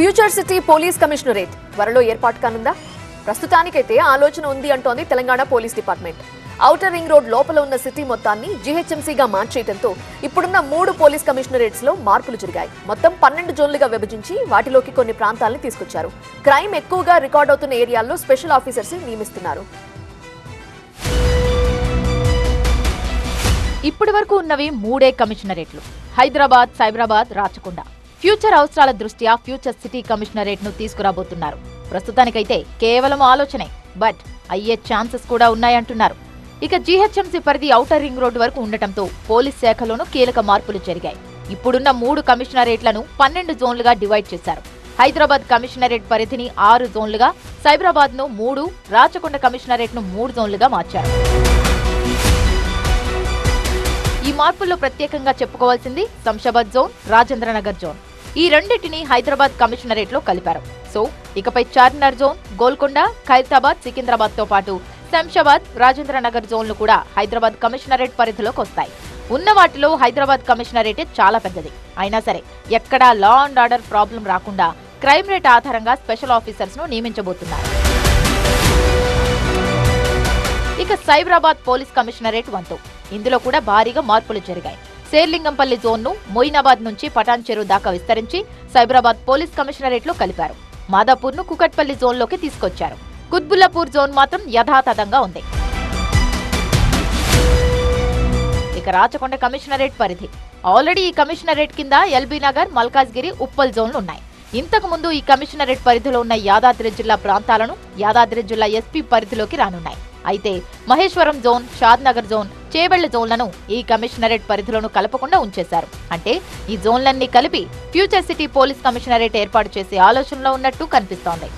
Future city police commissionerate. త్వరలో ఏర్పాటు కానుందా? ప్రస్తుతానికైతే ఆలోచన ఉంది అంటోంది Telangana police department. Outer ring road లోపల ఉన్న సిటీ మొత్తాన్ని జీహెచ్ఎంసీగా మార్చేయడంతో ఇప్పుడున్న మూడు పోలీస్ కమిషనరేట్స్లో మార్పులు జరిగాయి. మొత్తం పన్నెండు జోన్లుగా విభజించి వాటిలోకి కొన్ని ప్రాంతాలను తీసుకొచ్చారు. క్రైమ్ ఎక్కువగా రికార్డ్ అవుతున్న ఏరియాల్లో స్పెషల్ ఆఫీసర్స్ నియమిస్తున్నారు. ఇప్పటి వరకు ఉన్నవి మూడే కమిషనరేట్లు. హైదరాబాద్ సైబరాబాద్ రాచకొండ. ఫ్యూచర్ అవసరాల దృష్ట్యా ఫ్యూచర్ సిటీ కమిషనరేట్ను తీసుకురాబోతున్నారు. ప్రస్తుతానికైతే కేవలం ఆలోచనే బట్ అయ్యే ఛాన్సెస్ కూడా ఉన్నాయంటున్నారు. ఇక జీహెచ్ఎంసీ పరిధి ఔటర్ రింగ్ రోడ్డు వరకు ఉండటంతో పోలీస్ శాఖలోనూ కీలక మార్పులు జరిగాయి. ఇప్పుడున్న మూడు కమిషనరేట్లను పన్నెండు జోన్లుగా డివైడ్ చేశారు. హైదరాబాద్ కమిషనరేట్ పరిధిని ఆరు జోన్లుగా సైబరాబాద్ను మూడు రాచకొండ కమిషనరేట్ను మూడు జోన్లుగా మార్చారు. ఈ మార్పుల్లో ప్రత్యేకంగా చెప్పుకోవాల్సింది శంషాబాద్ జోన్ రాజేంద్రనగర్ జోన్. ఈ రెండింటిని హైదరాబాద్ కమిషనరేట్లో కలిపారు. సో ఇకపై చార్మినార్ జోన్ గోల్కొండ ఖైరతాబాద్ సికింద్రాబాద్తో పాటు శంషాబాద్ రాజేంద్రనగర్ జోన్లు కూడా హైదరాబాద్ కమిషనరేట్ పరిధిలోకి వస్తాయి. ఉన్న వాటిలో హైదరాబాద్ కమిషనరేటే చాలా పెద్దది. అయినా సరే ఎక్కడా లా అండ్ ఆర్డర్ ప్రాబ్లం రాకుండా క్రైమ్ రేట్ ఆధారంగా స్పెషల్ ఆఫీసర్స్ను నియమించబోతున్నారు. ఇక సైబరాబాద్ పోలీస్ కమిషనరేట్ వంతు. ఇందులో కూడా భారీగా మార్పులు జరిగాయి. శేర్లింగంపల్లి జోన్ను మొయినాబాద్ నుంచి పటాన్ చెరువు దాకా విస్తరించి సైబరాబాద్ పోలీస్ కమిషనరేట్లో కలిపారు. మాదాపూర్ను కుకట్పల్లి జోన్లోకి తీసుకొచ్చారు. కుత్బుల్లాపూర్ జోన్ మాత్రం యథాతథంగా ఉంది. ఇక రాచకొండ కమిషనరేట్ పరిధి. ఆల్రెడీ ఈ కమిషనరేట్ కింద ఎల్బీ నగర్ మల్కాజ్గిరి ఉప్పల్ జోన్లు ఉన్నాయి. ఇంతకు ముందు ఈ కమిషనరేట్ పరిధిలో ఉన్న యాదాద్రి జిల్లా ప్రాంతాలను యాదాద్రి జిల్లా ఎస్పీ పరిధిలోకి రానున్నాయి. అయితే మహేశ్వరం జోన్ షాద్నగర్ జోన్ చేవెళ్ళ జోన్లను ఈ కమిషనరేట్ పరిధిలోను కలపకుండా ఉంచేశారు. అంటే ఈ జోన్లన్నీ కలిపి ఫ్యూచర్ సిటీ పోలీస్ కమిషనరేట్ ఏర్పాటు చేసే ఆలోచనలో ఉన్నట్టు కనిపిస్తోంది.